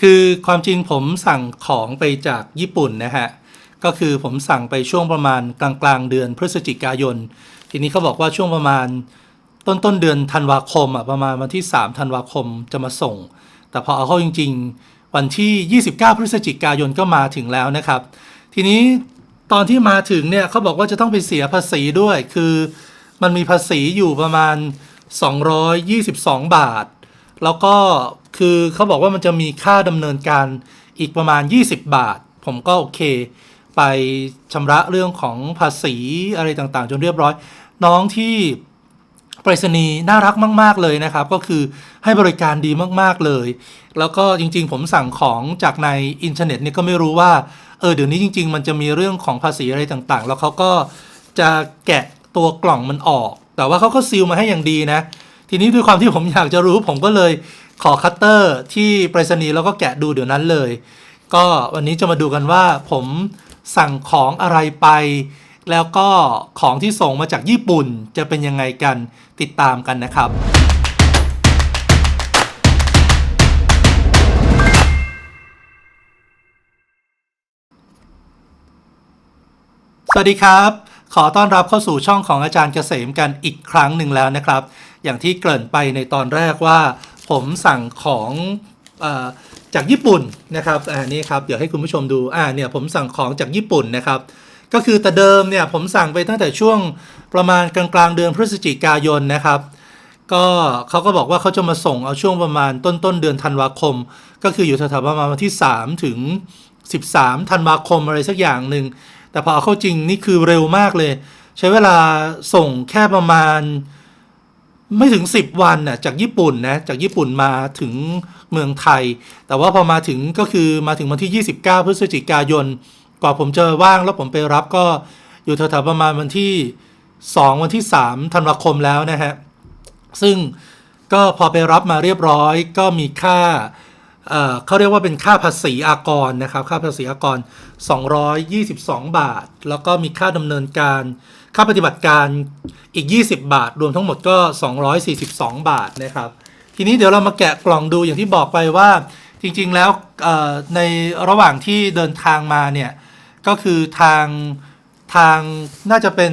คือความจริงผมสั่งของไปจากญี่ปุ่นนะฮะ ก็คือผมสั่งไปช่วงประมาณกลางกลางเดือนพฤศจิกายน ทีนี้เขาบอกว่าช่วงประมาณต้นต้นเดือนธันวาคมอะประมาณวันที่ 3 ธันวาคมจะมาส่ง แต่พอเอาเข้าจริง ๆ วันที่ 29 พฤศจิกายนก็มาถึงแล้วนะครับ ทีนี้ตอนที่มาถึงเนี่ยเขาบอกว่าจะต้องไปเสียภาษีด้วย คือมันมีภาษีอยู่ประมาณ 222 บาท แล้วก็ คือเขาบอกว่ามันจะมีค่าดำเนินการอีกประมาณ 20 บาท ผมก็โอเค ไปชำระเรื่องของภาษีอะไรต่างๆ จนเรียบร้อย น้องที่ไปรษณีย์น่ารักมาก ๆ เลยนะครับ ก็คือให้บริการดีมาก ๆ เลย แล้วก็จริง ๆ ผมสั่งของจากในอินเทอร์เน็ตเนี่ยก็ไม่รู้ว่า เออ เดี๋ยวนี้จริง ๆ มันจะมีเรื่องของภาษีอะไรต่างๆ แล้วเขาก็จะแกะตัวกล่องมันออก แต่ว่าเขาก็ซีลมาให้อย่างดีนะ ทีนี้ด้วยความที่ผมอยากจะรู้ผมก็เลย ขอคัตเตอร์ที่ไปรษณีย์แล้วก็แกะดูเดี๋ยวนั้นเลย ก็วันนี้จะมาดูกันว่าผมสั่งของอะไรไป แล้วก็ของที่ส่งมาจากญี่ปุ่นจะเป็นยังไงกันติดตามกันนะครับ สวัสดีครับขอต้อนรับเข้าสู่ช่องของอาจารย์เกษมกันอีกครั้งหนึ่งแล้วนะครับ อย่างที่เกริ่นไปในตอนแรกว่า ผมสั่งของอจากญี่ปุ่นนะครับอ่านี่ครับเดี๋ยวให้คุณผู้ชมดูอ่าเนี่ยผมสั่งของจากญี่ปุ่นนะครับ ก็คือแต่เดิมเนี่ยผมสั่งไปตั้งแต่ช่วงประมาณกลางๆเดือนพฤศจิกายนนะครับ ก็เขาก็บอกว่าเขาจะมาส่งเอาช่วงประมาณต้นต้นเดือนธันวาคม ก็คืออยู่แถวๆประมาณวันที่ 3 ถึง 13ธันวาคมอะไรสักอย่างหนึ่งแต่พอเอาเข้าจริงนี่คือเร็วมากเลย ใช้เวลาส่งแค่ประมาณ ไม่ถึง 10 วันน่ะจากญี่ปุ่นนะจากญี่ปุ่นมาถึงเมืองไทย แต่ว่าพอมาถึงก็คือมาถึงวันที่ 29 พฤศจิกายน กว่าผมจะว่างแล้วผมไปรับก็อยู่แถวๆประมาณวันที่ 2 วันที่ 3 ธันวาคมแล้วนะฮะ ซึ่งก็พอไปรับมาเรียบร้อยก็มีค่า เขาเรียกว่าเป็นค่าภาษีอากรนะครับ ค่าภาษีอากร 222 บาท แล้วก็มีค่าดำเนินการ ค่าปฏิบัติการอีก 20 บาท รวมทั้งหมดก็ 242 บาทนะครับ ทีนี้เดี๋ยวเรามาแกะกล่องดูอย่างที่บอกไปว่า จริงๆแล้วในระหว่างที่เดินทางมาเนี่ย ก็คือทางทางน่าจะเป็น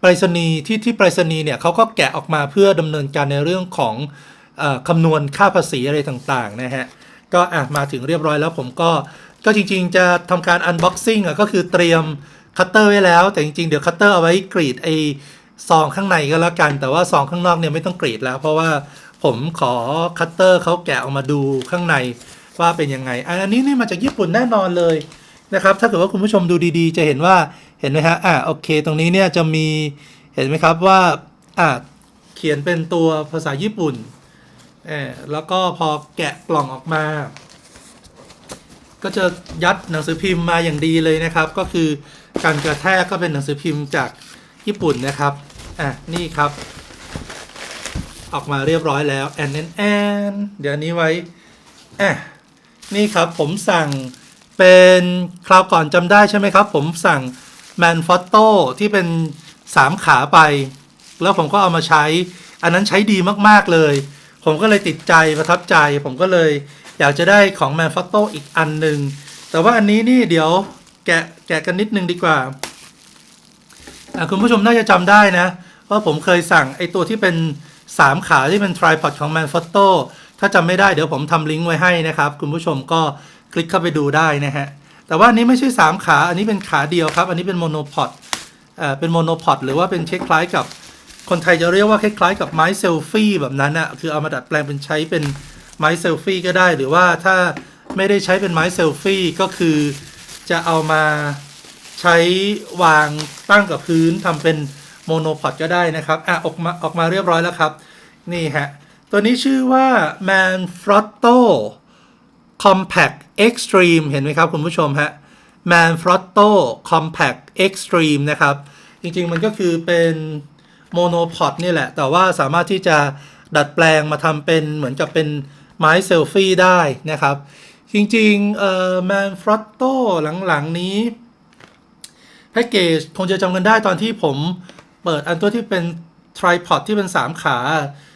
ไปรษณีย์ที่ที่ไปรษณีย์เนี่ยเขาก็แกะออกมาเพื่อดำเนินการในเรื่องของ คำนวณค่าภาษีอะไรต่างๆนะฮะก็อะมาถึงเรียบร้อยแล้วผมก็ก็จริงๆ จะทำการ unboxing อะก็คือเตรียมคัตเตอร์ไว้แล้ว แต่จริงๆ เดี๋ยวคัตเตอร์เอาไว้กรีดไอซองข้างในก็แล้วกัน แต่ว่าซองข้างนอกเนี่ยไม่ต้องกรีดแล้ว เพราะว่าผมขอคัตเตอร์เขาแกะออกมาดูข้างในว่าเป็นยังไงอะอันนี้นี่มาจากญี่ปุ่นแน่นอนเลยนะครับ ถ้าเกิดว่าคุณผู้ชมดูดีๆ จะเห็นว่าเห็นไหมฮะอ่าโอเค ตรงนี้เนี่ยจะมีเห็นไหมครับว่าอ่าเขียนเป็นตัวภาษาญี่ปุ่น เออแล้วก็พอแกะกล่องออกมา ก็จะยัดหนังสือพิมพ์มาอย่างดีเลยนะครับ ก็คือการกระแทกก็เป็นหนังสือพิมพ์จากญี่ปุ่นนะครับอะนี่ครับ ออกมาเรียบร้อยแล้วแอนแอนแอนเดี๋ยวอันนี้ไว้อะนี่ครับผมสั่งเป็นคราวก่อนจำได้ใช่ไหมครับ ผมสั่งแมนฟอตโต้ที่เป็น 3 ขาไป แล้วผมก็เอามาใช้ อันนั้นใช้ดีมาก ๆ เลย ผมก็เลยติดใจประทับใจ ผมก็เลยอยากจะได้ของแมนฟอตโต้อีกอันหนึ่งแต่ว่าอันนี้นี่เดี๋ยวแกะแกะกันนิดนึงดีกว่าคุณผู้ชมน่าจะจำได้นะว่าผมเคยสั่งไอตัวที่เป็น 3 ขาที่เป็นทริพอดของ Manfrotto ถ้าจำไม่ได้เดี๋ยวผมทำลิงก์ไว้ให้นะครับ คุณผู้ชมก็คลิกเข้าไปดูได้นะฮะแต่ว่านนี้ไม่ใช่ 3 ขา อันนี้เป็นขาเดียวครับ อันนี้เป็นโมโนพอด เอ่อ เป็นโมโนพอดหรือว่าเป็นเช็คคล้ายกับ คนไทยจะเรียกว่าคล้ายๆกับไม้เซลฟี่แบบนั้นอะคือเอามาดัดแปลงเป็นใช้เป็นไม้เซลฟี่ก็ได้ หรือว่าถ้าไม่ได้ใช้เป็นไม้เซลฟี่ก็คือจะเอามาใช้วางตั้งกับพื้นทำเป็นโมโนพอดก็ได้นะครับ อะ ออกมาออกมาเรียบร้อยแล้วครับ นี่ฮะ ตัวนี้ชื่อว่า Manfrotto Compact Extreme เห็นไหมครับคุณผู้ชมฮะ Manfrotto Compact Extreme นะครับ จริงๆมันก็คือเป็น โมโนพอดนี่แหละ แต่ว่าสามารถที่จะดัดแปลงมาทำเป็นเหมือนกับเป็นไม้เซลฟี่ได้นะครับ จริงๆเอ่อ Manfrotto หลังๆนี้แพ็กเกจคงจะจำกันได้ตอนที่ผมเปิดอันตัวที่เป็น tripod ที่เป็น 3 ขา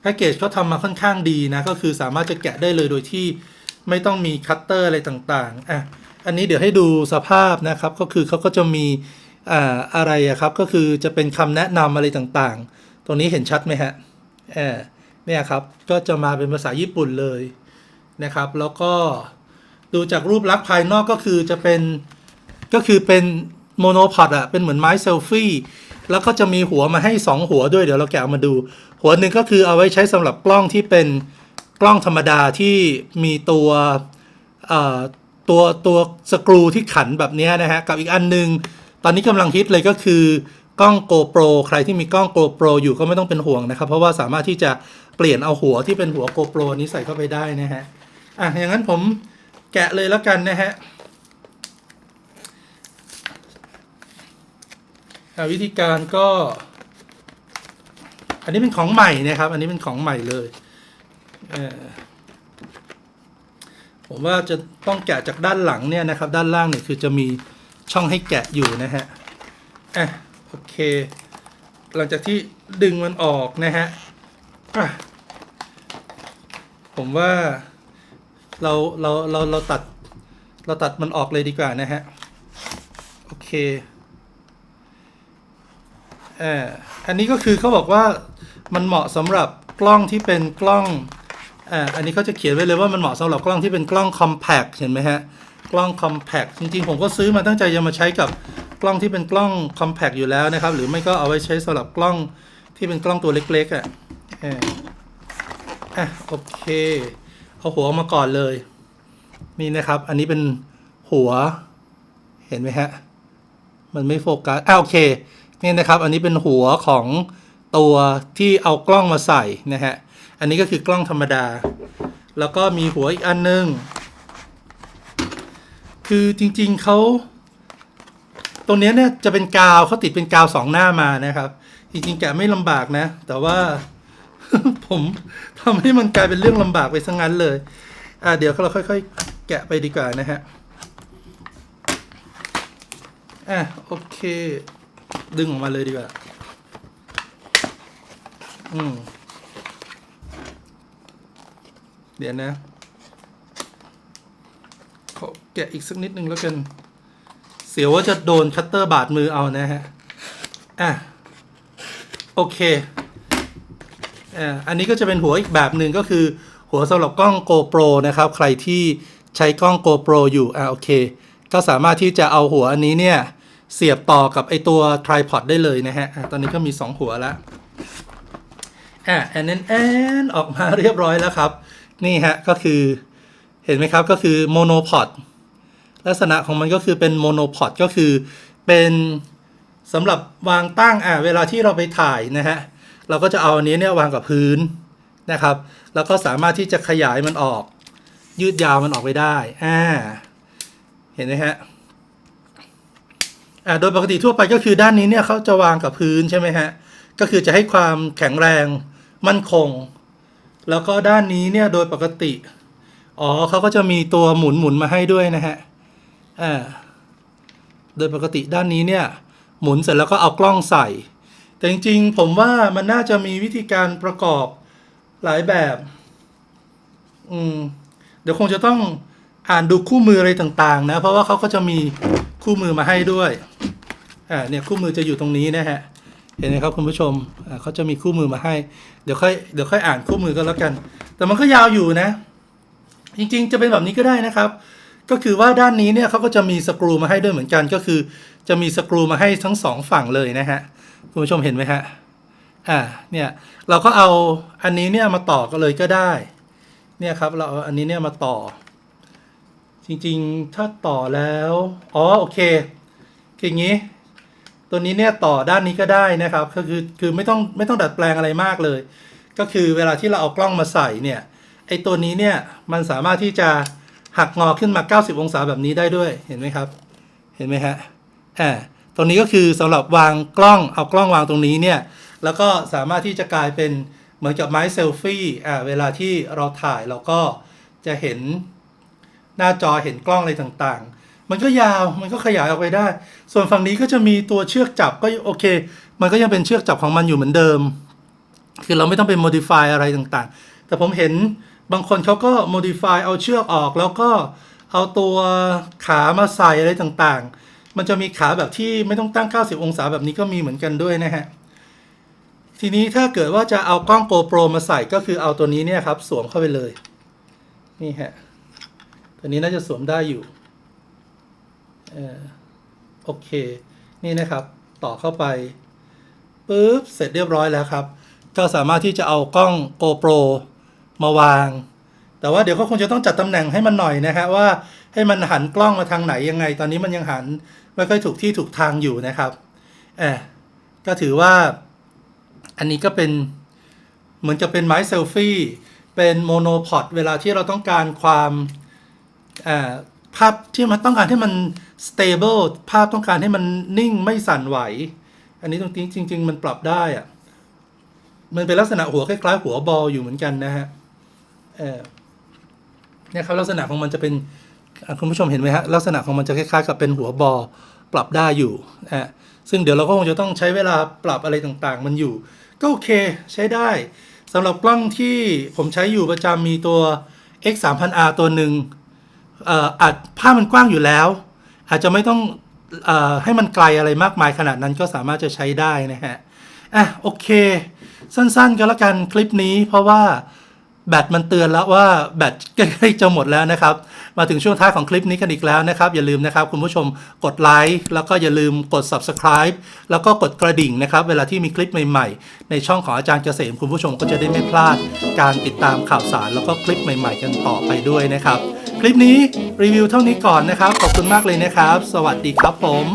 แพ็กเกจเขาทำมาค่อนข้างดีนะ ก็คือสามารถจะแกะได้เลยโดยที่ไม่ต้องมีคัตเตอร์อะไรต่างๆอะอันนี้เดี๋ยวให้ดูสภาพนะครับ ก็คือเขาก็จะมี อะไรครับก็คือจะเป็นคำแนะนำอะไรต่างๆ ตรงนี้เห็นชัดไหมฮะเออเนี่ยครับก็จะมาเป็นภาษาญี่ปุ่นเลยนะครับ แล้วก็ดูจากรูปลักษณ์ภายนอกก็คือจะเป็นก็คือเป็นโมโนพอดอะเป็นเหมือนไม้เซลฟี่แล้วก็จะมีหัวมาให้ 2 หัวด้วยเดี๋ยวเราแกะออกมาดู หัวหนึ่งก็คือเอาไว้ใช้สำหรับกล้องที่เป็นกล้องธรรมดาที่มีตัวตัวตัวสกรูที่ขันแบบนี้นะฮะกับอีกอันหนึง ตอนนี้กำลังฮิตเลยก็คือกล้อง GoPro ใครที่มีกล้อง GoPro อยู่ก็ไม่ต้องเป็นห่วงนะครับ เพราะว่าสามารถที่จะเปลี่ยนเอาหัวที่เป็นหัว GoPro นี้ใส่เข้าไปได้นะฮะอะอย่างนั้นผมแกะเลยแล้วกันนะฮะอ่าวิธีการก็ อันนี้เป็นของใหม่นะครับ อันนี้เป็นของใหม่เลยเผมว่าจะต้องแกะจากด้านหลังเนี่ยนะครับ ด้านล่างเนี่ยคือจะมี ช่องให้แกะอยู่นะฮะอะโอเค หลังจากที่ดึงมันออกนะฮะอะผมว่าเราเราเราเราตัดเราตัดมันออกเลยดีกว่านะฮะ โอเคเอ่ออันนี้ก็คือเขาบอกว่ามันเหมาะสำหรับกล้องที่เป็นกล้องอ่าอันนี้เขาจะเขียนไว้เลยว่ามันเหมาะสำหรับกล้องที่เป็นกล้อง compact เห็นไหมฮะ กล้อง compact จริงๆ ผมก็ซื้อมาตั้งใจจะมาใช้กับกล้องที่เป็นกล้อง compact อยู่แล้วนะครับ หรือไม่ก็เอาไว้ใช้สำหรับกล้องที่เป็นกล้องตัวเล็กๆอะอะโอเค เอาหัวออกมาก่อนเลย นี่นะครับ อันนี้เป็นหัว เห็นไหมฮะ มันไม่โฟกัสอ่าโอเค นี่นะครับ อันนี้เป็นหัวของตัวที่เอากล้องมาใส่นะฮะ อันนี้ก็คือกล้องธรรมดา แล้วก็มีหัวอีกอันนึง คือจริงๆเขาตรงนี้เนี่ยจะเป็นกาวเขาติดเป็นกาวสองหน้ามานะครับ จริงๆแกะไม่ลำบากนะ แต่ว่า ผมทำให้มันกลายเป็นเรื่องลำบากไปซะงั้นเลย อ่าเดี๋ยวเราค่อย ๆ แกะไปดีกว่านะฮะอะโอเค ดึงออกมาเลยดีกว่า อืม เดี๋ยวนะ ขอแกะอีกสักนิดนึงแล้วกัน เสียวว่าจะโดนคัตเตอร์บาดมือเอานะฮะ อะ โอเค อ่า อันนี้ก็จะเป็นหัวอีกแบบหนึ่งก็คือ หัวสำหรับกล้อง GoPro นะครับ ใครที่ใช้กล้อง GoPro อยู่ อ่าโอเค ก็สามารถที่จะเอาหัวอันนี้เนี่ย เสียบต่อกับไอตัว tripod ได้เลยนะฮะอะตอนนี้ก็มี 2 หัวแล้วอะแอนแอนแอนออกมาเรียบร้อยแล้วครับ นี่ฮะก็คือ เห็นไหมครับก็คือโมโนพอดลักษณะของมันก็คือเป็นโมโนพอดก็คือเป็นสำหรับวางตั้งอะเวลาที่เราไปถ่ายนะฮะเราก็จะเอาอันนี้เนี่ยวางกับพื้นนะครับ แล้วก็สามารถที่จะขยายมันออก ยืดยาวมันออกไปได้อ่าเห็นไหมฮะอ่าโดยปกติทั่วไปก็คือด้านนี้เนี่ยเขาจะวางกับพื้นใช่ไหมฮะก็คือจะให้ความแข็งแรงมั่นคง แล้วก็ด้านนี้เนี่ยโดยปกติ อ๋อเขาก็จะมีตัวหมุนหมุนมาให้ด้วยนะฮะอ่าโดยปกติด้านนี้เนี่ย หมุนเสร็จแล้วก็เอากล้องใส่ แต่จริงๆ ผมว่ามันน่าจะมีวิธีการประกอบหลายแบบ อืม เดี๋ยวคงจะต้องอ่านดูคู่มืออะไรต่างๆ นะ เพราะว่าเขาก็จะมีคู่มือมาให้ด้วย อ่า เนี่ยคู่มือจะอยู่ตรงนี้นะฮะ เห็นไหมครับคุณผู้ชม อ่าเขาจะมีคู่มือมาให้ เดี๋ยวค่อย เดี๋ยวค่อยอ่านคู่มือก็แล้วกัน แต่มันก็ยาวอยู่นะ จริงๆ จะเป็นแบบนี้ก็ได้นะครับ ก็คือว่าด้านนี้เนี่ยเขาก็จะมีสกรูมาให้ด้วยเหมือนกัน ก็คือ จะมีสกรูมาให้ทั้งสองฝั่งเลยนะฮะคุณผู้ชมเห็นไหมฮะอ่าเนี่ยเราก็เอาอันนี้เนี่ยมาต่อกันเลยก็ได้เนี่ยครับเราเอาอันนี้เนี่ยมาต่อ จริงๆถ้าต่อแล้วอ๋อโอเคคืออย่างนี้ ตัวนี้เนี่ยต่อด้านนี้ก็ได้นะครับ ก็คือคือไม่ต้องไม่ต้องดัดแปลงอะไรมากเลย ก็คือเวลาที่เราเอากล้องมาใส่เนี่ย ไอตัวนี้เนี่ยมันสามารถที่จะหักงอขึ้นมา 90 องศาแบบนี้ได้ด้วยเห็นไหมครับ เห็นไหมฮะอ่าตรงนี้ก็คือสำหรับวางกล้องเอากล้องวางตรงนี้เนี่ยแล้วก็สามารถที่จะกลายเป็นเหมือนกับไม้เซลฟี่อ่าเวลาที่เราถ่ายเราก็จะเห็นหน้าจอเห็นกล้องอะไรต่างๆ มันก็ยาวมันก็ขยายออกไปได้ ส่วนฝั่งนี้ก็จะมีตัวเชือกจับก็โอเค มันก็ยังเป็นเชือกจับของมันอยู่เหมือนเดิม คือเราไม่ต้องไป modify อะไรต่างๆ แต่ผมเห็น บางคนเขาก็ modify เอาเชือกออก แล้วก็เอาตัวขามาใส่อะไรต่างๆ มันจะมีขาแบบที่ไม่ต้องตั้ง 90 องศาแบบนี้ก็มีเหมือนกันด้วยนะฮะ ทีนี้ถ้าเกิดว่าจะเอากล้อง GoPro มาใส่ก็คือเอาตัวนี้เนี่ยครับ สวมเข้าไปเลย นี่ฮะ ตัวนี้น่าจะสวมได้อยู่เออโอเค นี่นะครับ ต่อเข้าไปปุ๊บ เสร็จเรียบร้อยแล้วครับ ก็สามารถที่จะเอากล้อง GoPro มาวาง แต่ว่าเดี๋ยวก็คงจะต้องจัดตำแหน่งให้มันหน่อยนะฮะว่าให้มันหันกล้องมาทางไหนยังไง ตอนนี้มันยังหันไม่ค่อยถูกที่ถูกทางอยู่นะครับเออก็ถือว่าอันนี้ก็เป็นเหมือนจะเป็นไม้เซลฟี่เป็นโมโนพอดเวลาที่เราต้องการความภาพที่มันต้องการให้มัน stable ภาพต้องการให้มันนิ่งไม่สั่นไหว อันนี้ตรงนี้จริง ๆ มันปรับได้อะมันเป็นลักษณะหัวคล้ายๆหัวบอลอยู่เหมือนกันนะฮะ เนี่ยครับลักษณะของมันจะเป็นคุณผู้ชมเห็นไหมฮะลักษณะของมันจะคล้ายๆ กับเป็นหัวบอปรับได้อยู่อะซึ่งเดี๋ยวเราก็คงจะต้องใช้เวลาปรับอะไรต่างๆ มันอยู่ ก็โอเคใช้ได้สำหรับกล้องที่ผมใช้อยู่ประจำมีตัว X 3 0 0 R ตัวหนึ่งอาจภาพมันกว้างอยู่แล้ว อาจจะไม่ต้องอให้มันไกลอะไรมากมายขนาดนั้นก็สามารถจะใช้ได้นะฮะอะโอเค สั้นๆก็แล้วกันคลิปนี้เพราะว่า แบตมันเตือนแล้วว่าแบตใกล้จะหมดแล้วนะครับ มาถึงช่วงท้ายของคลิปนี้กันอีกแล้วนะครับ อย่าลืมนะครับคุณผู้ชมกดไลค์แล้วก็อย่าลืมกด subscribe แล้วก็กดกระดิ่งนะครับ เวลาที่มีคลิปใหม่ๆ ในช่องของอาจารย์เกษมคุณผู้ชมก็จะได้ไม่พลาด การติดตามข่าวสาร แล้วก็คลิปใหม่ ๆ กันต่อไปด้วยนะครับ คลิปนี้รีวิวเท่านี้ก่อนนะครับ ขอบคุณมากเลยนะครับ สวัสดีครับผม